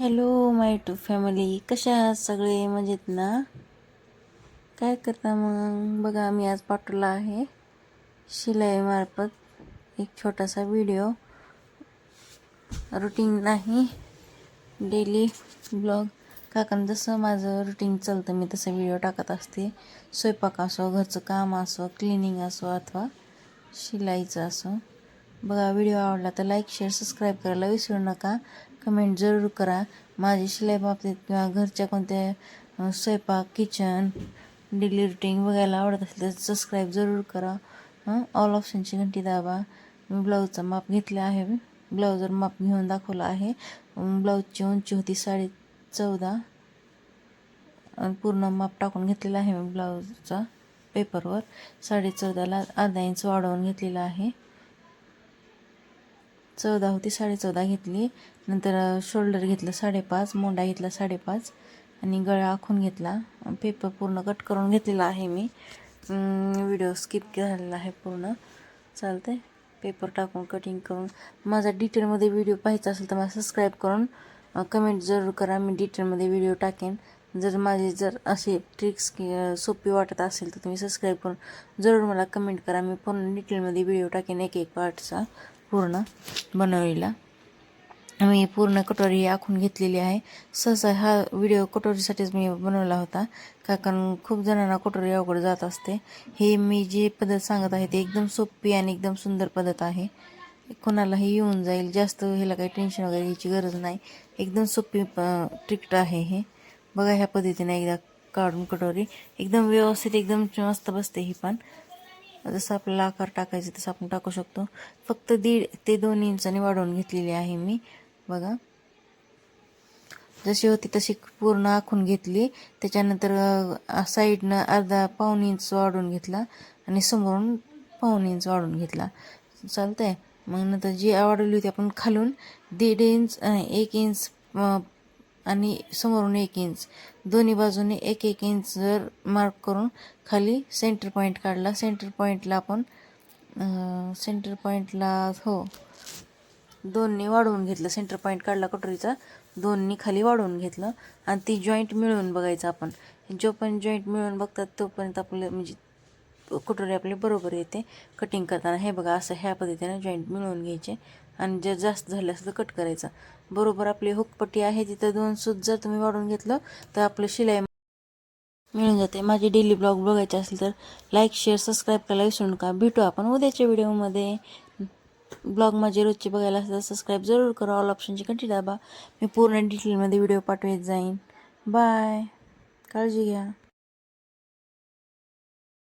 Hello my to family. कशा आहात सगळे? मजेत ना? काय करता मग? बघा मी आज पाठवला आहे. शिलाईमार्फत एक छोटासा व्हिडिओ. रुटीन नाही. Daily blog. काकण जसं माझं रुटीन चालतं मी तसं व्हिडिओ टाकत असते. स्वयंपाक असो घरचं काम असो क्लिनिंग असो अथवा शिलाईचं असो. बघा व्हिडिओ आवडला तर लाईक शेअर सबस्क्राईब करायला विसरू नका. कमेंट जरूर करा. माझी शिलाई बाबतीत किंवा घरच्या कोणत्या स्वयंपाक किचन डेली रुटीन बघायला आवडत असेल तर सबस्क्राईब जरूर करा. ऑल ऑप्शनची घंटी दाबा. मी ब्लाऊजचा माप घेतला आहे. ब्लाऊजवर माप घेऊन दाखवला आहे. ब्लाऊजची उंची होती साडे चौदा. पूर्ण माप टाकून घेतलेला आहे मी ब्लाऊजचा पेपरवर साडे चौदाला अर्धा इंच वाढवून घेतलेला आहे. चौदा होती साडे चौदा घेतली. नंतर शोल्डर घेतलं साडेपाच मोंडा घेतला साडेपाच आणि गळा आखून घेतला. पेपर पूर्ण कट करून घेतलेला आहे मी. व्हिडिओ स्किप झालेला आहे पूर्ण. चालते पेपर टाकून कटिंग करून. माझा डिटेलमध्ये व्हिडिओ पाहायचा असेल तर मला सबस्क्राईब करून कमेंट जरूर करा. मी डिटेलमध्ये व्हिडिओ टाकेन. जर माझे जर असे ट्रिक्स सोपी वाटत असेल तर तुम्ही सबस्क्राईब करून जरूर मला कमेंट करा. मी पूर्ण डिटेलमध्ये व्हिडिओ टाकेन एक एक पार्टचा पूर्ण बनवलेला मी पूर्ण कटोरी आखून घेतलेली आहे. सहसा हा व्हिडिओ कटोरीसाठीच मी बनवला होता. का कारण खूप जणांना कटोरी अवघड जात असते. हे मी जी पद्धत सांगत आहे ती एकदम सोपी आणि एकदम सुंदर पद्धत आहे. कोणालाही येऊन जाईल. जास्त ह्याला काही टेन्शन वगैरे घ्यायची गरज नाही. एकदम सोपी ट्रिक्ट आहे हे. बघा ह्या पद्धतीने एकदा काढून कटोरी. एकदम व्यवस्थित एकदम मस्त बसते ही पण. जसं आपल्याला आकार टाकायचं तसं आपण टाकू शकतो. फक्त दीड ते दोन इंचाने वाढवून घेतलेली आहे मी. बघा. जशी होती तशी पूर्ण आखून घेतली. त्याच्यानंतर साईडनं अर्धा पाऊण इंच वाढून घेतला आणि समोरून पाऊण इंच वाढवून घेतला. चालतंय. मग नंतर जी वाढवली होती आपण खालून दीड इंच एक इंच आणि समोरून एक इंच दोन्ही बाजूने एक एक इंच जर मार्क करून खाली सेंटर पॉईंट काढला. सेंटर पॉईंटला आपण सेंटर पॉईंटला हो. दोन्ही वाढवून घेतलं. सेंटर पॉईंट काढला कटोरीचा. दोन्ही खाली वाढवून घेतलं. आणि ती जॉईंट मिळवून बघायचं आपण. जो पण जॉईंट मिळवून बघतात तोपर्यंत आपलं म्हणजे कटोरी आपली बरोबर येते. कटिंग करताना हे बघा असं ह्या पद्धतीने जॉईंट मिळवून घ्यायचे. आणि जर जास्त झालं असं कट करायचं. बरोबर आपली हुकपट्टी आहे तिथं दोन सूत जर तुम्ही वाढवून घेतलं तर आपलं शिलाई मिळून जाते. माझे डेली ब्लॉग बघायचे असेल तर लाईक शेअर सबस्क्राईब करायला विसरू नका. भेटू आपण उद्याच्या व्हिडिओमध्ये ब्लॉग माझे रोजचे बघायला असेल तर सबस्क्राईब जरूर करा. ऑल ऑप्शनची कंटी दाबा. मी पूर्ण डिटेलमध्ये व्हिडिओ पाठवत जाईन. बाय काळजी घ्या.